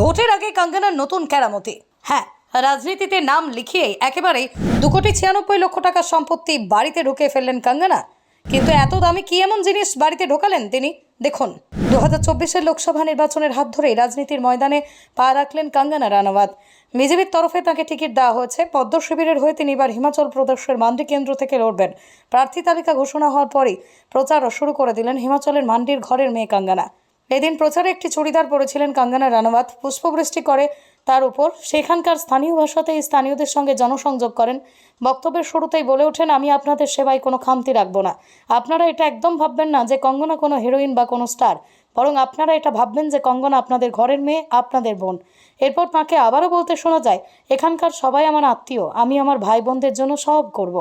ভোটের আগে কাঙ্গনার নতুন কেরামতি। হ্যাঁ রাজনীতিতে নাম লিখিয়ে একেবারে দু কোটি ছিয়ানব্বই লক্ষ টাকার সম্পত্তি বাড়িতে ঢুকে ফেললেন কাঙ্গনা। কিন্তু এত দামি কি এমন জিনিস বাড়িতে ঢোকালেন তিনি? দেখুন দু হাজার চব্বিশের লোকসভা নির্বাচনের হাত ধরেই রাজনীতির ময়দানে পা রাখলেন কাঙ্গনা রানাওয়াত। বিজেপির তরফে তাকে টিকিট দেওয়া হয়েছে। পদ্ম শিবিরের হয়ে তিনি এবার হিমাচল প্রদেশের মান্ডি কেন্দ্র থেকে লড়বেন। প্রার্থী তালিকা ঘোষণা হওয়ার পরই প্রচার শুরু করে দিলেন হিমাচলের মান্ডির ঘরের মেয়ে কাঙ্গনা। এদিন প্রচারে একটি চুড়িদার পরেছিলেন কাঙ্গনা রানাওয়াত। পুষ্পবৃষ্টি করে তার উপর। সেখানকার স্থানীয় ভাষাতেই স্থানীয়দের সঙ্গে জনসংযোগ করেন। বক্তব্যের শুরুতেই বলে ওঠেন, আমি আপনাদের সেবায় কোনো খামতি রাখব না। আপনারা এটা একদম ভাববেন না যে কঙ্গনা কোনো হিরোইন বা কোনো স্টার বরং আপনারা এটা ভাববেন যে কঙ্গনা আপনাদের ঘরের মেয়ে, আপনাদের বোন। এরপর তাকে আবারও বলতে শোনা যায়, এখানকার সবাই আমার আত্মীয়। আমি আমার ভাই বোনদের জন্য সব করব।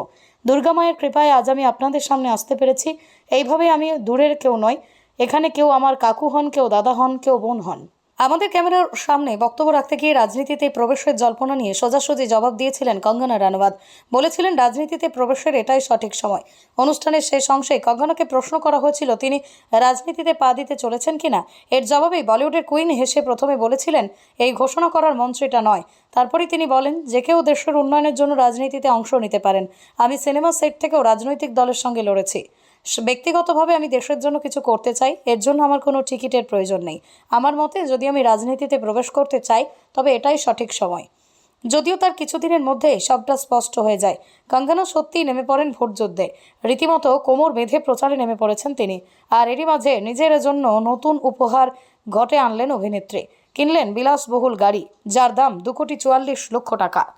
দুর্গা মায়ের কৃপায় আজ আমি আপনাদের সামনে আসতে পেরেছি। এইভাবে আমি দূরের কেউ নয় এখানে কেউ আমার কাকু হন, কেউ দাদা হন, কেউ বোন হন। আমাদের ক্যামেরার সামনে বক্তব্য রাখতে গিয়ে রাজনীতিতে প্রবেশের জল্পনা নিয়ে সোজাসুজি জবাব দিয়েছিলেন কঙ্গনা রানাওয়াত। বলেছিলেন, রাজনীতিতে প্রবেশের এটাই সঠিক সময়। অনুষ্ঠানের শেষ অংশে কঙ্গনাকে প্রশ্ন করা হয়েছিল, তিনি রাজনীতিতে পা দিতে চলেছেন কিনা এর জবাবেই বলিউডের কুইন হেসে প্রথমে বলেছিলেন, এই ঘোষণা করার মঞ্চ এটা নয়। তারপরেই তিনি বলেন, যে কেউ দেশের উন্নয়নের জন্য রাজনীতিতে অংশ নিতে পারেন। আমি সিনেমা সেট থেকেও রাজনৈতিক দলের সঙ্গে লড়েছি। ব্যক্তিগতভাবে আমি দেশের জন্য কিছু করতে চাই, এর জন্য আমার কোনো টিকিটের প্রয়োজন নেই। আমার মতে, যদি আমি রাজনীতিতে প্রবেশ করতে চাই, তবে এটাই সঠিক সময়। যদিও তার কিছুদিনের মধ্যেই সবটা স্পষ্ট হয়ে যায়। কঙ্গনা সত্যিই নেমে পড়েন ভোট যুদ্ধে। রীতিমতো কোমর বেঁধে প্রচারে নেমে পড়েছেন তিনি। আর এরই মাঝে নিজের জন্য নতুন উপহার ঘটে আনলেন অভিনেত্রী। কিনলেন বিলাসবহুল গাড়ি, যার দাম দু কোটি চুয়াল্লিশ লক্ষ টাকা।